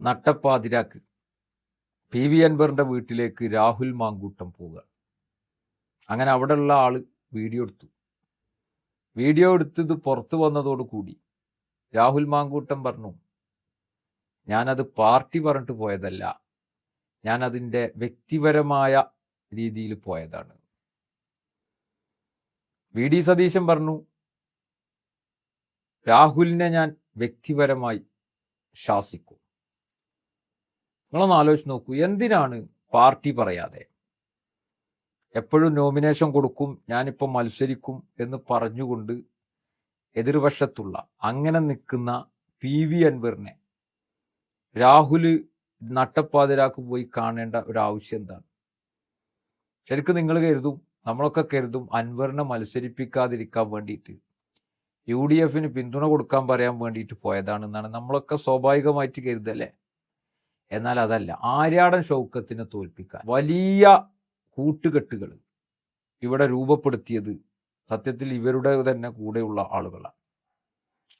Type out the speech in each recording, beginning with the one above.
നട്ടപ്പാതിരാക്ക്. P V അൻവറിന്റെ വീട്ടിലേക്ക് രാഹുൽ മാങ്കൂട്ടം പോവുക. അങ്ങനെ അവിടെയുള്ള ആൾ വീഡിയോ എടുത്തു. വീഡിയോ എടുത്തത് പുറത്തു വന്നതോടുകൂടി രാഹുൽ മാങ്കൂട്ടം പറഞ്ഞു ഞാനത് പാർട്ടി പറഞ്ഞിട്ട് പോയതല്ല ഞാനതിന്റെ വ്യക്തിപരമായ രീതിയിൽ പോയതാണ്. വി ഡി സതീശൻ പറഞ്ഞു രാഹുലിനെ ഞാൻ വ്യക്തിപരമായി ശാസിക്കും. നിങ്ങളൊന്ന് ആലോചിച്ച് നോക്കൂ. എന്തിനാണ് പാർട്ടി പറയാതെ? എപ്പോഴും നോമിനേഷൻ കൊടുക്കും ഞാനിപ്പോൾ മത്സരിക്കും എന്ന് പറഞ്ഞുകൊണ്ട് എതിർവശത്തുള്ള അങ്ങനെ നിൽക്കുന്ന പി വി അൻവറിനെ രാഹുൽ നട്ടപ്പാതിരാക്ക് പോയി കാണേണ്ട ഒരു ആവശ്യം എന്താണ്? ശരിക്കും നിങ്ങൾ കരുതും നമ്മളൊക്കെ കരുതും അൻവറിനെ മത്സരിപ്പിക്കാതിരിക്കാൻ വേണ്ടിയിട്ട് യു ഡി എഫിന് പിന്തുണ കൊടുക്കാൻ പറയാൻ വേണ്ടിയിട്ട് പോയതാണെന്നാണ്. നമ്മളൊക്കെ സ്വാഭാവികമായിട്ട് കരുതല്ലേ? എന്നാൽ അതല്ല ആര്യാടൻ ഷൗക്കത്തിനെ തോൽപ്പിക്കാൻ വലിയ കൂട്ടുകെട്ടുകൾ ഇവിടെ രൂപപ്പെടുത്തിയത് സത്യത്തിൽ ഇവരുടെ തന്നെ കൂടെയുള്ള ആളുകളാണ്.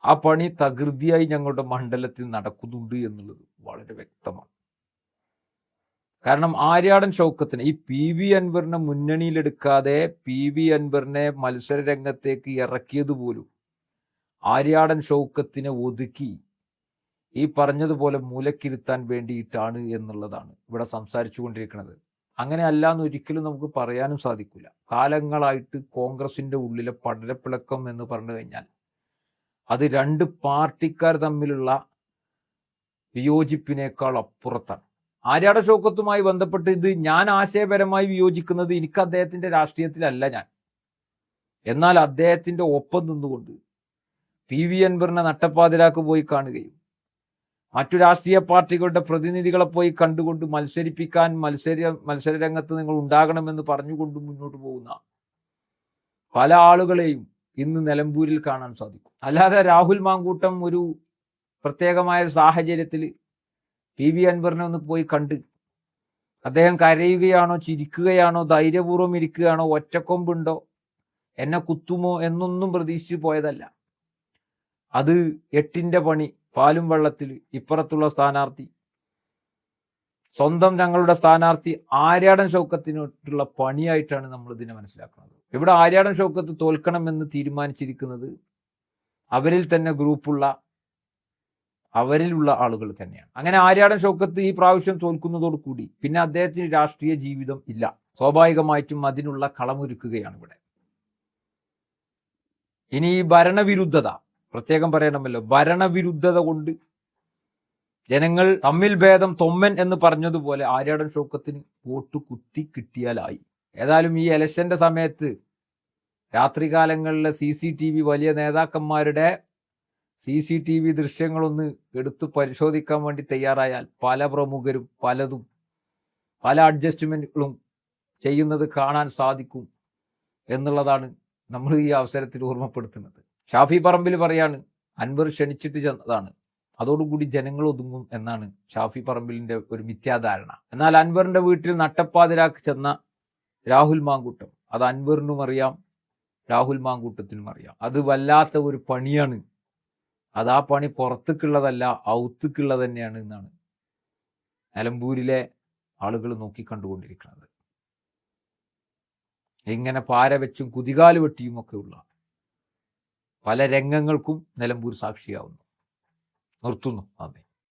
ആ പണി തകൃതിയായി ഞങ്ങളുടെ മണ്ഡലത്തിൽ നടക്കുന്നുണ്ട് എന്നുള്ളത് വളരെ വ്യക്തമാണ്. കാരണം ആര്യാടൻ ഷൗക്കത്തിന് ഈ പി വി അൻവറിനെ മുന്നണിയിലെടുക്കാതെ പി വി അൻവറിനെ മത്സര രംഗത്തേക്ക് ഇറക്കിയത് പോലും ആര്യാടൻ ഷൗക്കത്തിനെ ഒതുക്കി ഈ പറഞ്ഞതുപോലെ മൂലക്കിരുത്താൻ വേണ്ടിയിട്ടാണ് എന്നുള്ളതാണ് ഇവിടെ സംസാരിച്ചു കൊണ്ടിരിക്കുന്നത് അങ്ങനെ അല്ല എന്ന് ഒരിക്കലും നമുക്ക് പറയാനും സാധിക്കില്ല കാലങ്ങളായിട്ട് കോൺഗ്രസിന്റെ ഉള്ളിലെ പടരപ്പിളക്കം എന്ന് പറഞ്ഞു കഴിഞ്ഞാൽ അത് രണ്ട് പാർട്ടിക്കാർ തമ്മിലുള്ള വിയോജിപ്പിനേക്കാൾ അപ്പുറത്താണ്. ആര്യാട ഷോക്കത്തുമായി ബന്ധപ്പെട്ട് ഇത് ഞാൻ ആശയപരമായി വിയോജിക്കുന്നത് എനിക്ക് അദ്ദേഹത്തിന്റെ രാഷ്ട്രീയത്തിലല്ല ഞാൻ. എന്നാൽ അദ്ദേഹത്തിന്റെ ഒപ്പം നിന്നുകൊണ്ട് പി വി അൻവറിനെ നട്ടപ്പാതിരാക്ക് പോയി കാണുകയും മറ്റു രാഷ്ട്രീയ പാർട്ടികളുടെ പ്രതിനിധികളെ പോയി കണ്ടുകൊണ്ട് മത്സരിപ്പിക്കാൻ മത്സര മത്സര രംഗത്ത് നിങ്ങൾ ഉണ്ടാകണമെന്ന് പറഞ്ഞുകൊണ്ട് മുന്നോട്ട് പോകുന്ന പല ആളുകളെയും ഇന്ന് നിലമ്പൂരിൽ കാണാൻ സാധിക്കും. അല്ലാതെ രാഹുൽ മാങ്കൂട്ടം ഒരു പ്രത്യേകമായ സാഹചര്യത്തിൽ പി വി അൻവറിനെ ഒന്ന് പോയി കണ്ട് അദ്ദേഹം കരയുകയാണോ ചിരിക്കുകയാണോ ധൈര്യപൂർവം ഇരിക്കുകയാണോ ഒറ്റക്കൊമ്പുണ്ടോ എന്നെ കുത്തുമോ എന്നൊന്നും പ്രതീക്ഷിച്ചു പോയതല്ല. അത് എട്ടിന്റെ പണി പാലും വെള്ളത്തിൽ ഇപ്പുറത്തുള്ള സ്ഥാനാർത്ഥി. സ്വന്തം ഞങ്ങളുടെ സ്ഥാനാർത്ഥി ആര്യാടൻ ഷൗക്കത്തിനോട്ടുള്ള പണിയായിട്ടാണ് നമ്മൾ ഇതിനെ മനസ്സിലാക്കുന്നത്. ഇവിടെ ആര്യാടൻ ഷൗക്കത്ത് തോൽക്കണമെന്ന് തീരുമാനിച്ചിരിക്കുന്നത് അവരിൽ തന്നെ ഗ്രൂപ്പുള്ള അവരിലുള്ള ആളുകൾ തന്നെയാണ്. അങ്ങനെ ആര്യാടൻ ഷൗക്കത്ത് ഈ പ്രാവശ്യം തോൽക്കുന്നതോടുകൂടി പിന്നെ അദ്ദേഹത്തിന് രാഷ്ട്രീയ ജീവിതം ഇല്ല. സ്വാഭാവികമായിട്ടും അതിനുള്ള കളമൊരുക്കുകയാണ് ഇവിടെ. ഇനി ഈ ഭരണവിരുദ്ധത പ്രത്യേകം പറയണമല്ലോ ഭരണവിരുദ്ധത കൊണ്ട്. ജനങ്ങൾ തമ്മിൽ ഭേദം തൊമ്മൻ എന്ന് പറഞ്ഞതുപോലെ ആര്യാടൻ ഷൗക്കത്തിന് വോട്ട് കുത്തി കിട്ടിയാലായി. ഏതായാലും ഈ ഇലക്ഷന്റെ സമയത്ത് രാത്രികാലങ്ങളിലെ സി സി ടി വി വലിയ നേതാക്കന്മാരുടെ സി സി ടി വി ദൃശ്യങ്ങളൊന്ന് എടുത്തു പരിശോധിക്കാൻ വേണ്ടി തയ്യാറായാൽ പല പ്രമുഖരും പലതും പല അഡ്ജസ്റ്റ്മെന്റുകളും ചെയ്യുന്നത് കാണാൻ സാധിക്കും എന്നുള്ളതാണ് നമ്മൾ ഈ അവസരത്തിൽ ഓർമ്മപ്പെടുത്തുന്നത്. ഷാഫി പറമ്പിൽ പറയാണ് അൻവർ ക്ഷണിച്ചിട്ട് ചെന്നതാണ്. അതോടുകൂടി ജനങ്ങൾ ഒതുങ്ങും എന്നാണ് ഷാഫി പറമ്പിലിന്റെ ഒരു മിഥ്യാധാരണ. എന്നാൽ അൻവറിന്റെ വീട്ടിൽ നട്ടപ്പാതിരാക്ക് ചെന്ന രാഹുൽ മാങ്കൂട്ടം. അത് അൻവറിനും അറിയാം രാഹുൽ മാങ്കൂട്ടത്തിനും അറിയാം. അത് വല്ലാത്ത ഒരു പണിയാണ്. അത് ആ പണി പുറത്തേക്കുള്ളതല്ല ഔത്തുക്കുള്ളത് തന്നെയാണ് എന്നാണ് നിലമ്പൂരിലെ ആളുകൾ നോക്കിക്കണ്ടുകൊണ്ടിരിക്കുന്നത്. എങ്ങനെ പാര വെച്ചും കുതികാൽ വെട്ടിയുമൊക്കെയുള്ള പല രംഗങ്ങൾക്കും നിലമ്പൂർ സാക്ഷിയാവുന്നു. നിർത്തുന്നു. നന്ദി